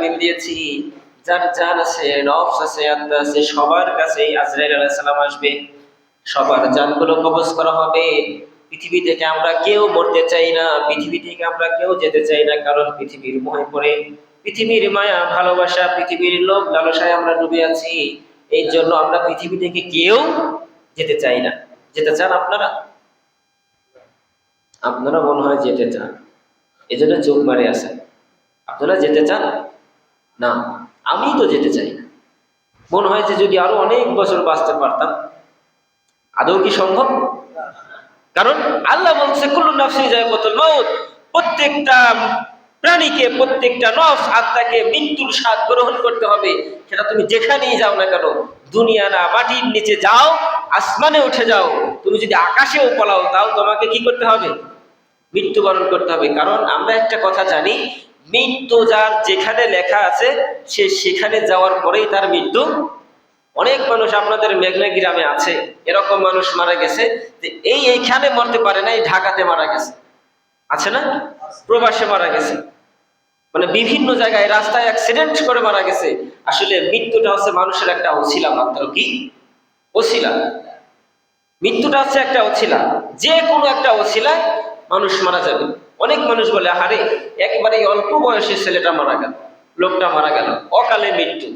তালিম দিয়েছি। যার জান আছে, নফস আছে, আত্মা আছে, সবার কাছে আজরাইল আলাইহিস সালাম আসবে। সবার জানগুলো কবজ করা হবে। পৃথিবী থেকে আমরা কেউ মরতে চাই না, পৃথিবী থেকে আমরা কেউ যেতে চাই না, কারণ পৃথিবীর মোহে পড়ে। পৃথিবীর মায়া, ভালোবাসা, পৃথিবীর লোভ, লালসায় আমরা ডুবে আছি। এই জন্য আমরা পৃথিবী থেকে কেউ যেতে চাই না। যেতে চান আপনারা? আপনারা মনে হয় যেতে চান। এই জন্য চোখ মারে আছেন। আপনারা যেতে চান? না আমি তো যেতে চাই না। মনে হয় যে যদি আরও অনেক বছর বাঁচতে পারতাম, আদৌ কি সম্ভব? কারণ আল্লাহ বলছে, কুল্লু নফসি যায় কত প্রত্যেকটা প্রাণীকে, প্রত্যেকটা নফস আত্মাকে মৃত্যুর স্বাদ গ্রহণ করতে হবে। সেটা তুমি যেখানেই যাও না কেন, দুনিয়া না, মাটির নিচে যাও, আসমানে উঠে যাও। তুমি যদি আকাশেও পলাও, তাও তোমাকে কি করতে হবে? মৃত্যুবরণ করতে হবে। কারণ আমরা একটা কথা জানি মৃত্যু যার যেখানে লেখা আছে, সে সেখানে যাওয়ার পরেই তার মৃত্যু। অনেক মানুষ আপনাদের মেঘনা গ্রামে আছে, এরকম মানুষ মারা গেছে যে এই এইখানে মরতে পারে না, এই ঢাকাতে মারা গেছে। আছে না? প্রবাসে মারা গেছে। মানে বিভিন্ন জায়গায় রাস্তায় অ্যাক্সিডেন্ট করে মারা গেছে। আসলে মৃত্যুটা হচ্ছে মানুষের একটা অছিলা মাত্র কি? অছিলা। মৃত্যুটা হচ্ছে একটা অছিলা। যে কোনো একটা অছিলায় মানুষ মারা যাবে। অনেক মানুষ বলে হারে একবারে অল্প বয়সে ছেলেটা মারা গেল, লোকটা মারা গেল, অকালে মৃত্যু।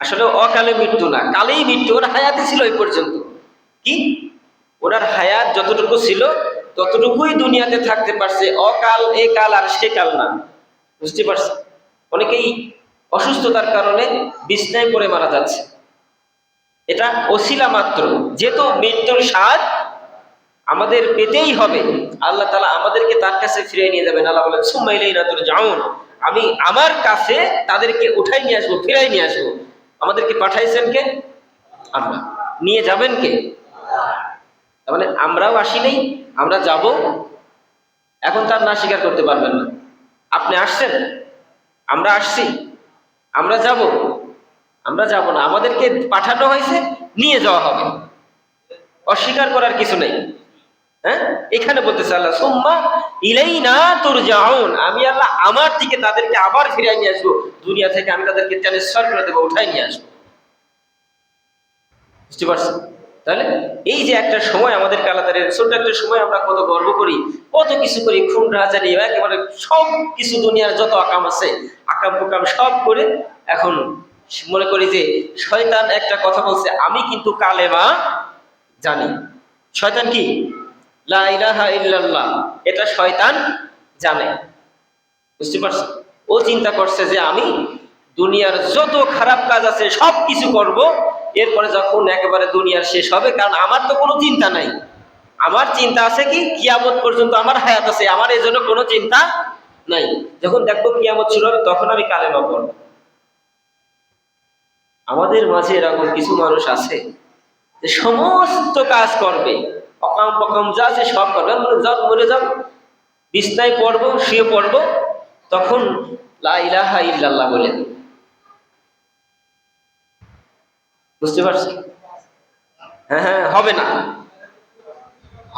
আসলে অকালে মৃত্যু না, কালেই মৃত্যু, ওর হায়াতে ছিল এই পর্যন্ত। কি? ওনার হায়াত যতটুকু ছিল, ততটুকুই দুনিয়াতে থাকতে পারছে, অকাল, এ কাল আর সে কাল না। বুঝতে পারছে অনেকেই অসুস্থতার কারণে বিছনায় পড়ে মারা যাচ্ছে। এটা অশিলা মাত্র, যেহেতু মৃত্যুর স্বাদ আমাদের পেতেই হবে। আল্লাহ তালা আমাদেরকে তার কাছে ফিরিয়ে নিয়ে যাবেন। আল্লাহ বলেন সুমাইলেই তোর যাউন আমি আমার কাছে তাদেরকে উঠাই নিয়ে আসব, ফিরাই নিয়ে আসব। আমাদেরকে পাঠাইছেন কে? আমরা। নিয়ে যাবেন কে? মানে আমরাও আসি নেই, আমরা যাব। এখন তার না স্বীকার করতে পারবেন না। আপনি আসছেন, আমরা আসছি, আমরা যাব। আমরা যাব না, আমাদেরকে পাঠানো হয়েছে, নিয়ে যাওয়া হবে। অস্বীকার করার কিছু নেই। হ্যাঁ? এখানে বলতেছে আল্লাহ, সুম্মা ইলাই না তোর যাওন আমি আল্লাহ আমার দিকে তাদেরকে আবার ফিরিয়ে নিয়ে আসব। দুনিয়া থেকে আমি তাদেরকে ট্রান্সফার করে দেবো, উঠাই নিয়ে আসব। বুঝতে পারছেন? তাহলে এই যে একটা সময় আমাদের কালাতারের ছোট্ট একটা সময় আমরা কত গর্ব করি, কত কিছু করি, খুন রাজারি একেবারে সব কিছু দুনিয়ার যত আকাম আছে, আকাম কুকাম সব করে এখন মনে করি যে শয়তান একটা কথা বলছে, আমি কিন্তু কালেমা জানি। শয়তান কি? এটা শয়তান জানে। বুঝতে পারছ? ও চিন্তা করছে যে আমি দুনিয়ার যত খারাপ কাজ আছে সব কিছু করব, এরপরে যখন একেবারে দুনিয়ার শেষ হবে, কারণ আমার তো কোনো চিন্তা নাই। আমার চিন্তা আছে কি? কিয়ামত পর্যন্ত আমার হায়াত আছে, আমার এই জন্য কোনো চিন্তা নাই। যখন দেখব কিয়ামত শুরু হবে, তখন আমি কালেমা পড়ব। আমাদের মাঝে এরকম কিছু মানুষ আছে যে সমস্ত কাজ করবে। অকাম পকাম যা আছে সব করবে। যাও, মরে যাও। বিছনায় পড়ব, শুয়ে পড়ব। তখন লা ইলাহা ইল্লাল্লাহ বলে, বুঝতে পারছি? হ্যাঁ হ্যাঁ হবে না।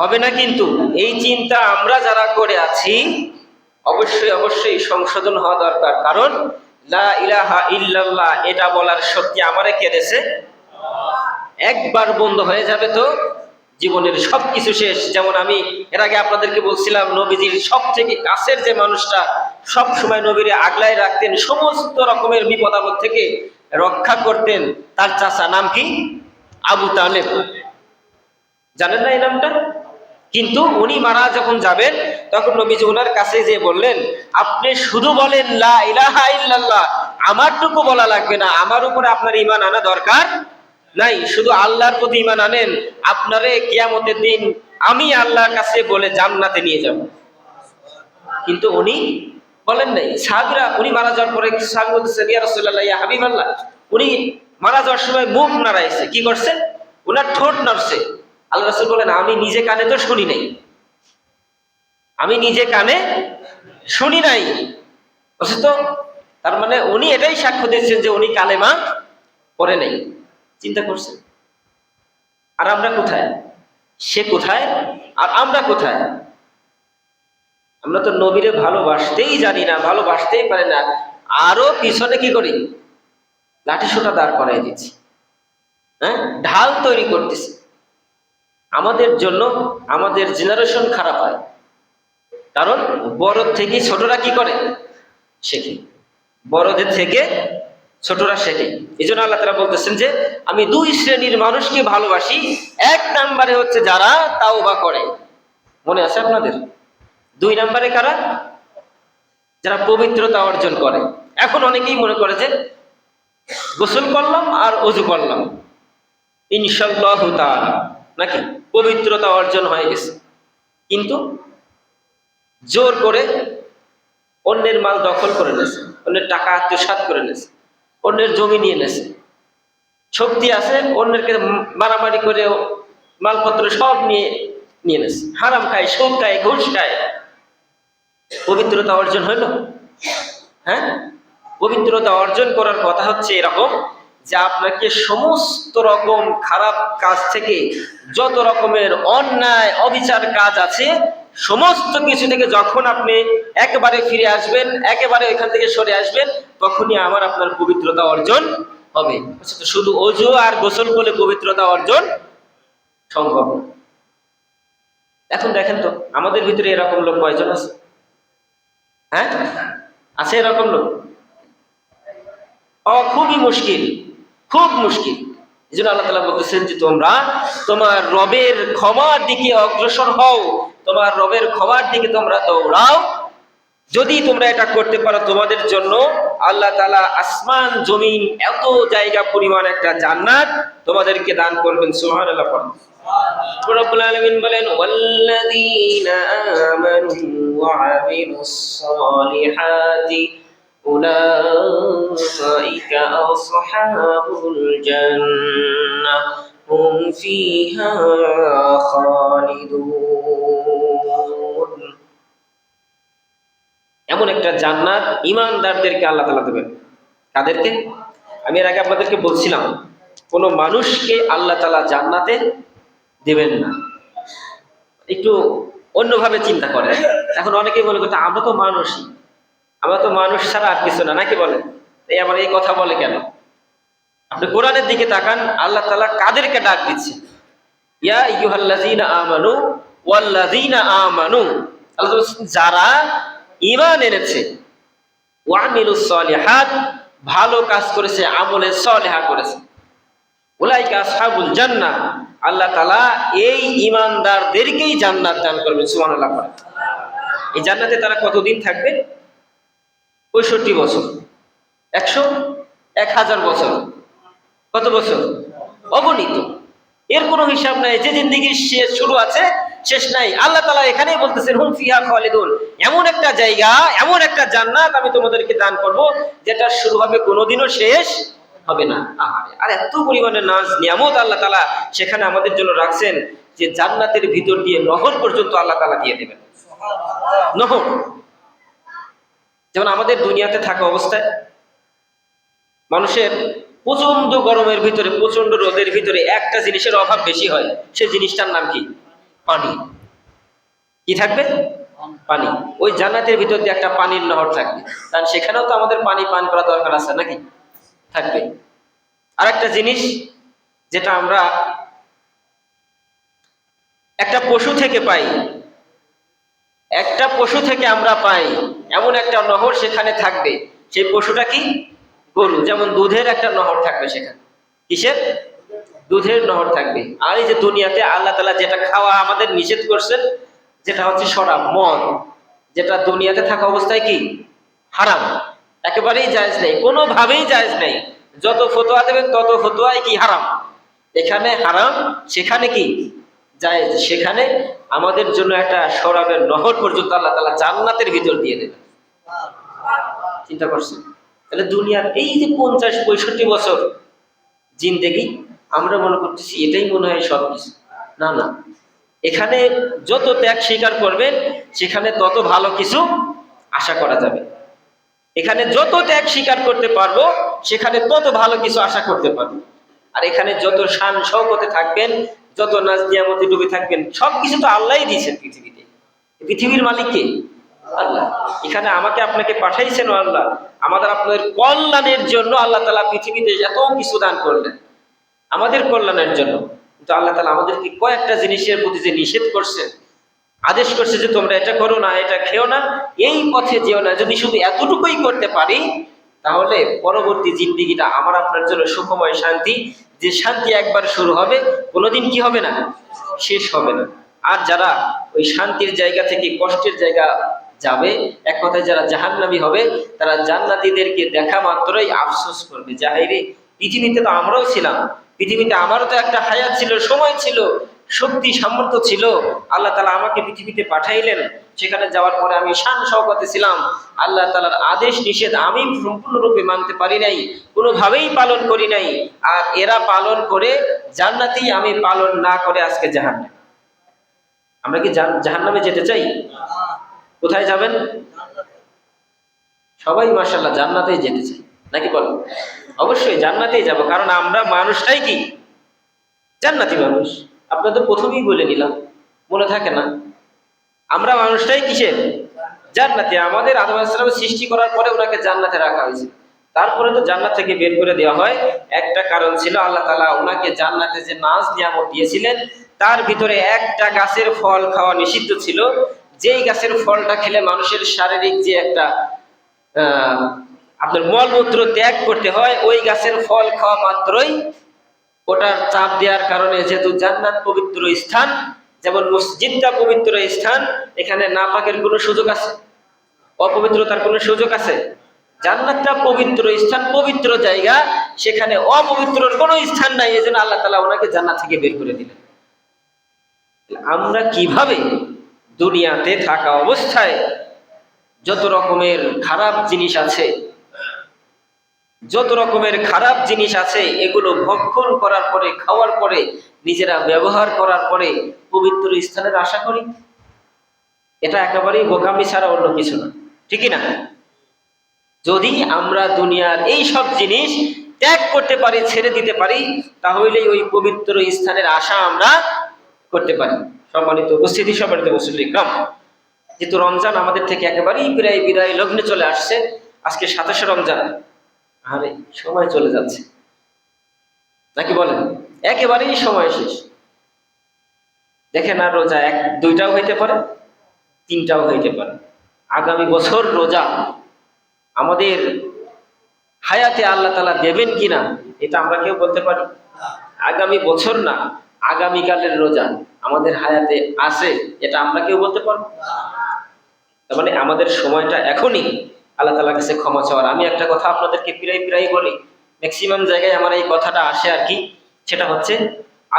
হবে না কিন্তু। এই চিন্তা আমরা যারা করে আছি, অবশ্যই অবশ্যই সংশোধন হওয়া দরকার। কারণ লা ইলাহা ইল্লাল্লাহ, এটা বলার শক্তি আমারে কেড়েছে একবার বন্ধ হয়ে যাবে তো। জীবনের সব কিছু শেষ। যেমন আমি এর আগে আপনাদেরকে বলছিলাম, নবীজির সব থেকে কাছের যে মানুষটা সব সময় নবীরে আগলায় রাখতেন, সমস্ত রকমের বিপদ আপদ থেকে রক্ষা করতেন। তার চাচা নাম কি? আবু তালেব। জানেন না এই নামটা? কিন্তু উনি মারা যখন যাবেন, তখন নবীজি ওনার কাছে যে বললেন, আপনি শুধু বলেন, লা ইলাহা ইল্লাল্লাহ, আমারটুকু বলা লাগবে না, আমার উপরে আপনার ইমান আনা দরকার নাই, শুধু আল্লাহর প্রতি ইমান আনেন, আপনারে কিয়ামতের দিন আমি আল্লাহর কাছে বলে জান্নাতে নিয়ে যাব। কিন্তু উনি বলেন নাই, সাহাবিরা উনি মারা যাওয়ার পরে সাহাবি বলতেছে, ইয়া রাসূলুল্লাহ, ইয়া হাবিবাল্লাহ। উনি মারা যাওয়ার সময় মুখ নাড়াইছে, কি করছে? ওনার ঠোঁট নাড়ছে। আল্লাহ রাসূল বলেন, আমি নিজে কানে তো শুনি নাই। আমি নিজে কানে শুনি নাই। বলছে তো তার মানে উনি এটাই সাক্ষ্য দিচ্ছেন যে উনি কালেমা পড়ে নাই। চিন্তা করছেন। আর আমরা কোথায়? সে কোথায়? আর আমরা কোথায়? আমরা তো নবীরে ভালোবাসতেই জানি না, ভালোবাসতেই পারি না। আরও পিছনে কি করি? লাঠি সোটা দাঁড় করাই দিচ্ছি। হ্যাঁ? ঢাল তৈরি করতেছি। আমাদের জন্য আমাদের জেনারেশন খারাপ হয়। কারণ বড় থেকে ছোটরা কি করে? শেখে। বড়দের থেকে ছোটরা শেখে এই জন্য আল্লাহ তালা বলতেছেন যে, আমি দুই শ্রেণির মানুষকে ভালোবাসি। এক নাম্বারে হচ্ছে যারা তাও বা করে। মনে আছে আপনাদের? দুই নাম্বারে কারা? যারা পবিত্রতা অর্জন করে। এখন অনেকেই মনে করে যে, গোসল করলাম আর অজু করলাম। ইনশাল্লাহ তাআলা। নাকি? পবিত্রতা অর্জন হয়ে গেছে। কিন্তু জোর করে অন্যের মাল দখল করে নিয়েছে। অন্যের টাকা আত্মসাৎ করে নেছে অন্যের জমি নিয়ে নেছে। শক্তি আছে, অন্যেরকে মারামারি করে মালপত্র সব নিয়ে নিয়ে নেছে। হারাম খায়, সুদ খায়, ঘুষ খায়। পবিত্রতা অর্জন হইল হ্যাঁ? পবিত্রতা অর্জন করার কথা হচ্ছে এরকম যে আপনাকে সমস্ত রকম খারাপ কাজ থেকে যত রকমের অন্যায়, অবিচার কাজ আছে সমস্ত কিছু থেকে যখন আপনি একেবারে ফিরে আসবেন একেবারে এখান থেকে সরে আসবেন তখনই আমার আপনার পবিত্রতা অর্জন হবে। আচ্ছা, শুধু অজু আর গোসল করলে পবিত্রতা অর্জন সম্ভব। এখন দেখেন তো আমাদের ভিতরে এরকম লোক কয়জন আছে? হ্যাঁ? আছে এরকম লোক? খুবই মুশকিল খুব মুশকিল। এই জন্য আল্লাহ তালা বলতেছেন যে তোমরা তোমার রবের ক্ষমার দিকে অগ্রসর হও। তোমার রবের ক্ষমার দিকে তোমরা দৌড়াও। যদি তোমরা এটা করতে পারো তোমাদের জন্য আল্লাহ তালা আসমান জমিন এত জায়গা পরিমাণ একটা জান্নাত তোমাদেরকে দান করবেন। সুহান আল্লাহ রব্বুল আলামিন বলেন ওয়াল্লাযীনা আমানু ওয়া আমিলুস সালিহাতি এমন একটা জান্নাত ইমানদারদেরকে আল্লাহ তালা দেবেন। কাদেরকে? আমি এর আগে আপনাদেরকে বলছিলাম, কোন মানুষকে আল্লাহ তালা জান্নাতে দেবেন না। একটু অন্যভাবে চিন্তা করেন। এখন অনেকেই মনে করতে, আমরা তো মানুষই। আমরা তো মানুষ ছাড়া আর কিছু না, নাকি বলেন? এই আমার এই কথা বলে কেন? আপনি কোরআনের দিকে তাকান, আল্লাহ তালা কাদেরকে ডাক দিচ্ছে? ইয়া আমানু আমানু। আল্লাহ যারা ঈমান এনেছে। ওয়ামিলুস সলিহাত, ভালো কাজ করেছে আমলে সলেহা করেছে। উলাইকা আসহাবুল জান্নাহ, আল্লাহ তাআলা এই ঈমানদারদেরকেই জান্নাত দান করবেন, সুবহানাল্লাহ করে এই জান্নাতে তারা কতদিন থাকবে? পঁয়ষট্টি বছর। একশো এক হাজার বছর। কত বছর? অগণিত। এর কোনো হিসাব নাই যে জিন্দিগির শেষ শুরু আছে শেষ নাই। আল্লাহ তালা এখানেই বলতেছেন, হুম ফিহা খালিদুন। এমন একটা জায়গা, এমন একটা জান্নাত আমি তোমাদেরকে দান করব, যেটা শুরু হবে কোনোদিনও শেষ হবে না। আহারে, আর এত পরিমাণে নাজ, নিয়ামত আল্লাহ তালা সেখানে আমাদের জন্য রাখছেন, যে জান্নাতের ভিতর দিয়ে নহর পর্যন্ত আল্লাহ তালা দিয়ে দেবেন। নহর। যেমন আমাদের দুনিয়াতে থাকা অবস্থায়, মানুষের প্রচণ্ড গরমের ভিতরে প্রচণ্ড রোদের ভিতরে একটা জিনিসের অভাব বেশি হয়, সে জিনিসটার নাম কি? পানি। কি থাকবে? পানি। ওই জান্নাতের ভিতর দিয়ে একটা পানির নহর থাকবে। কারণ সেখানেও তো আমাদের পানি পান করা দরকার আছে নাকি? থাকবে। আর একটা জিনিস যেটা আমরা একটা পশু থেকে পাই। একটা পশু থেকে আমরা পাই। এমন একটা নহর সেখানে থাকবে। সেই পশুটা কি? গরু। যেমন দুধের একটা নহর থাকবে সেখানে। কিসের? দুধের নহর থাকবে। আর এই যে দুনিয়াতে আল্লাহ তালা যেটা খাওয়া আমাদের নিষেধ করছেন, যেটা হচ্ছে শরাব মদ, যেটা দুনিয়াতে থাকা অবস্থায় কি? হারাম। একেবারেই জায়েজ নেই, কোনোভাবেই জায়েজ নেই। যত ফতোয়া দেবেন তত ফতোয়াই কি হারাম? এখানে হারাম, সেখানে কি? জায়েজ। সেখানে আমাদের জন্য একটা শরাবের নহর পর্যন্ত আল্লাহ তালা জান্নাতের ভিতর দিয়ে দেবেন। চিন্তা করছেন? তাহলে দুনিয়ার এই যে পঞ্চাশ, পঁয়ষট্টি বছর জিন্দেগি আমরা মনে করতেছি এটাই মনে হয় সব কিছু না না। এখানে যত ত্যাগ স্বীকার করবেন, সেখানে তত ভালো কিছু আশা করা যাবে। এখানে যত ত্যাগ স্বীকার করতে পারব, সেখানে তত ভালো কিছু আশা করতে পারব। আর এখানে যত শান শৌকতে থাকবেন, যত নাচ নিয়ামতে ডুবে থাকবেন সব কিছু তো আল্লাহই দিয়েছেন পৃথিবীতে। পৃথিবীর মালিক কে? আল্লাহ। এখানে আমাকে আপনাকে পাঠাইছেন আল্লাহ। আমাদের আপনাদের কল্যাণের জন্য আল্লাহ তালা পৃথিবীতে এত কিছু দান করলেন। আমাদের কল্যাণের জন্য। কিন্তু আল্লাহ তালা আমাদেরকে কয়েকটা জিনিসের প্রতি যে নিষেধ করছে আদেশ করছে যে তোমরা এটা করো না, এটা খেও না, এই পথে যেও না। যদি শুধু এতটুকুই করতে পারি, তাহলে পরবর্তী জিন্দিগিটা আমার আপনার জন্য সুখময় শান্তি। যে শান্তি একবার শুরু হবে, কোনোদিন কি হবে না? শেষ হবে না। আর যারা ওই শান্তির জায়গা থেকে কষ্টের জায়গা যাবে, এক কথায় যারা জাহান্নামী হবে, তারা জান্নাতীদেরকে দেখা মাত্রই আফসোস করবে যাহাইরে পৃথিবীতে তো আমরাও ছিলাম। পৃথিবীতে আমারও তো একটা হায়াত ছিল, সময় ছিল, শক্তি, সামর্থ্য ছিল। আল্লাহ তালা আমাকে পৃথিবীতে পাঠাইলেন। সেখানে যাওয়ার পরে আমি শান শওকতে ছিলাম। আল্লাহ তালার আদেশ, নিষেধ আমি সম্পূর্ণরূপে মানতে পারি নাই, কোনোভাবেই পালন করি নাই। আর এরা পালন করে জান্নাতি, আমি পালন না করে আজকে জাহান্নামে। আমরা কি জাহান্নামে যেতে চাই? কোথায় যাবেন? সবাই মার্শাল্লাহ জান্নাতেই যেতে চাই নাকি বলো? অবশ্যই জান্নাতেই যাব, কারণ আমরা মানুষটাই কি? জান্নাতি মানুষ। আপনাদের প্রথমেই বলে নিলাম, মনে থাকে না। আমরা মানুষটাই কিসের? জান্নাতি। আমাদের আদম সৃষ্টি করার পরে ওনাকে জান্নাতে রাখা হয়েছে। তারপরে তো জান্নাত থেকে বের করে দেওয়া হয়। একটা কারণ ছিল, আল্লাহ তালা ওনাকে জান্নাতে যে নাচ নিয়ামত দিয়েছিলেন, তার ভিতরে একটা গাছের ফল খাওয়া নিষিদ্ধ ছিল। যেই গাছের ফলটা খেলে মানুষের শারীরিক যে একটা আপনার মলমূত্র ত্যাগ করতে হয়, ওই গাছের ফল খাওয়া মাত্রই ওটার চাপ দেওয়ার কারণে যেহেতু জান্নাত পবিত্র স্থান, যেমন মসজিদটা পবিত্র স্থান, এখানে নাপাকের কোনো সুযোগ আছে? অপবিত্রতার কোনো সুযোগ আছে? জান্নাতটা পবিত্র স্থান, পবিত্র জায়গা, সেখানে অপবিত্রর কোনো স্থান নাই, এই জন্য আল্লাহ তালা ওনাকে জান্নাত থেকে বের করে দিলেন। আমরা কীভাবে দুনিয়াতে থাকা অবস্থায় যত রকমের খারাপ জিনিস আছে যত রকমের খারাপ জিনিস আছে, এগুলো ভক্ষণ করার পরে, খাওয়ার পরে, নিজেরা ব্যবহার করার পরে পবিত্র স্থানের আশা করি, এটা একেবারেই বোকামি ছাড়া অন্য কিছু না। ঠিকই না যদি আমরা দুনিয়ার এই সব জিনিস ত্যাগ করতে পারি, ছেড়ে দিতে পারি, তাহলেই ওই পবিত্র স্থানের আশা আমরা করতে পারি। সম্মানিত উপস্থিতি, সম্মানিত মুসলিম কাম যেহেতু রমজান আমাদের থেকে একেবারেই বিদায় বিদায় লগ্নে চলে আসছে, আজকে সাতাশে রমজান। আরে, সময় চলে যাচ্ছে। নাকি বলেন? একেবারেই সময় শেষ। দেখেন আর রোজা এক, দুইটাও হইতে পারে, তিনটাও হইতে পারে। আগামী বছর রোজা আমাদের হায়াতে আল্লাহ তালা দেবেন কিনা, এটা আমরা কেউ বলতে পারি। আগামী বছর না, আগামীকালের রোজা আমাদের হায়াতে আছে, এটা আমরা কেউ বলতে পারব? তার মানে আমাদের সময়টা এখনই আল্লাহ তালার কাছে ক্ষমা চাওয়ার। আমি একটা কথা আপনাদেরকে প্রায় প্রায় বলি ম্যাক্সিমাম জায়গায় আমার এই কথাটা আসে আর কি, সেটা হচ্ছে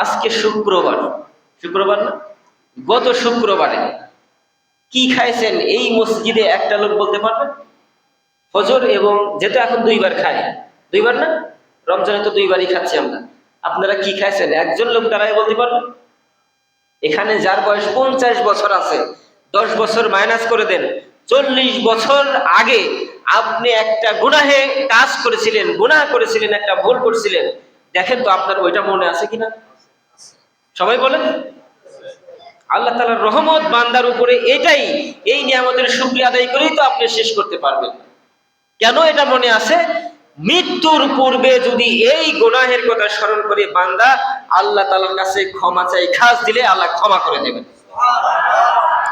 আজকে শুক্রবার শুক্রবার না? গত শুক্রবারে কি খাইছেন এই মসজিদে একটা লোক বলতে পারবেন? ফজর এবং যেটা এখন দুইবার খায় দুইবার না? রমজানে তো দুইবারই খাচ্ছি আমরা। আপনারা কি খাইছেন? একজন লোক দ্বারাই বলতে পারবেন? এখানে যার বয়স পঞ্চাশ বছর আছে, দশ বছর মাইনাস করে দেন চল্লিশ বছর আগে আপনি একটা গুনাহে কাজ করেছিলেন, গুনাহ করেছিলেন, একটা ভুল করেছিলেন। দেখেন তো আপনার ওইটা মনে আছে কিনা? সবাই বলেন। আল্লাহ তালার রহমত বান্দার উপরে এটাই, এই নিয়ামতের শুক্রিয়া আদায় করেই তো আপনি শেষ করতে পারবেন। কেন এটা মনে আছে? মৃত্যুর পূর্বে যদি এই গুনাহের কথা স্মরণ করে বান্দা, আল্লাহ তালার কাছে ক্ষমা চাই, খাস দিলে আল্লাহ ক্ষমা করে দেবেন।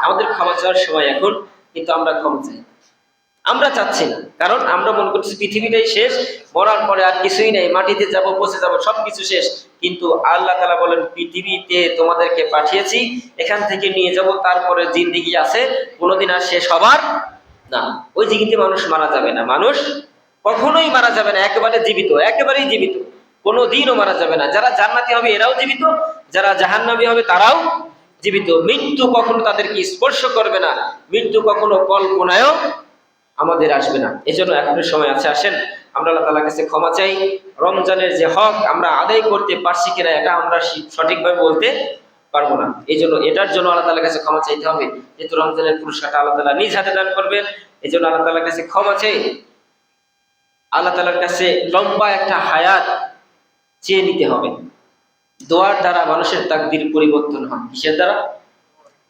আমাদের ক্ষমা চাওয়ার সময় এখন কিন্তু আমরা ক্ষমা চাই। আমরা চাচ্ছি না, কারণ আমরা মনে করছি পৃথিবীটাই শেষ, মরার পরে আর কিছুই নেই, মাটিতে যাব পচে যাব, সবকিছু শেষ। কিন্তু আল্লাহ তালা বলেন, পৃথিবীতে তোমাদেরকে পাঠিয়েছি, এখান থেকে নিয়ে যাব, তারপরে জিন্দিগি আছে, কোনোদিন আর শেষ হবার না। ওই জিগিতে মানুষ মারা যাবে না। মানুষ কখনোই মারা যাবে না, একেবারে জীবিত, একেবারেই জীবিত। কোনো দিনও মারা যাবে না। যারা জান্নাতি হবে, এরাও জীবিত। যারা জাহান্নাবি হবে, তারাও জীবিত। মৃত্যু কখনো তাদেরকে স্পর্শ করবে না। মৃত্যু কখনো কল্পনায়ও আমাদের আসবে না। এই জন্য এখনও সময় আছে, আসেন। আমরা আল্লাহ তালার কাছে ক্ষমা চাই। রমজানের যে হক আমরা আদায় করতে পারছি কিনা, এটা আমরা সঠিকভাবে বলতে পারব না। এই জন্য এটার জন্য আল্লাহ তালার কাছে ক্ষমা চাইতে হবে, যেহেতু রমজানের পুরস্কারটা আল্লাহ তালা নিজ হাতে দান করবেন। এই জন্য আল্লাহ তালার কাছে ক্ষমা চাই। আল্লাহ তালার কাছে লম্বা একটা হায়াত চেয়ে নিতে হবে। দোয়ার দ্বারা মানুষের তাকদির পরিবর্তন হয়। কিসের দ্বারা?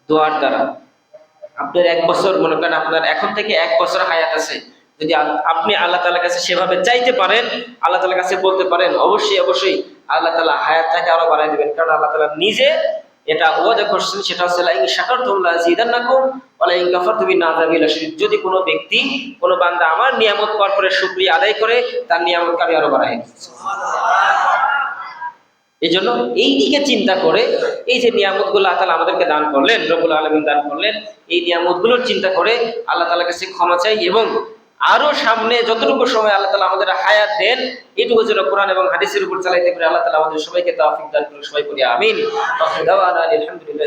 দোয়ার দ্বারা। আপনার এক বছর, মনে করেন আপনার এখন থেকে এক বছর হায়াত আছে। যদি আপনি আল্লাহ তালার কাছে সেভাবে চাইতে পারেন, আল্লাহ তালার কাছে বলতে পারেন, অবশ্যই অবশ্যই আল্লাহ তালা হায়াতটাকে আরও বাড়াই দেবেন। কারণ আল্লাহ তালা নিজে এটা ওয়াদা করছেন, সেটা হচ্ছে লাইন শাকার তোমরা জিদান্নাকুম ওয়ালাইন কাফার তুমি না যাবিল যদি কোনো ব্যক্তি, কোনো বান্দা আমার নিয়ামত পাওয়ার পরে শুকরিয়া আদায় করে, তার নিয়ামতকে আমি আরও বাড়াই এই জন্য এই দিকে চিন্তা করে এই যে নিয়ামতগুলো আল্লাহ আমাদেরকে দান করলেন রবুল আলমিন দান করলেন, এই নিয়ামতগুলোর চিন্তা করে আল্লাহ তালার কাছে ক্ষমা চাই এবং আরও সামনে যতটুকু সময় আল্লাহ তালা আমাদের হায়াত দেন, এটুকু যেন কোরআন এবং হাদিসের উপর চালাইতে পারে, আল্লাহ তালা আমাদের সবাইকে তাফিক দান করে সবাই করি আমিন। আলহামদুলিল্লাহ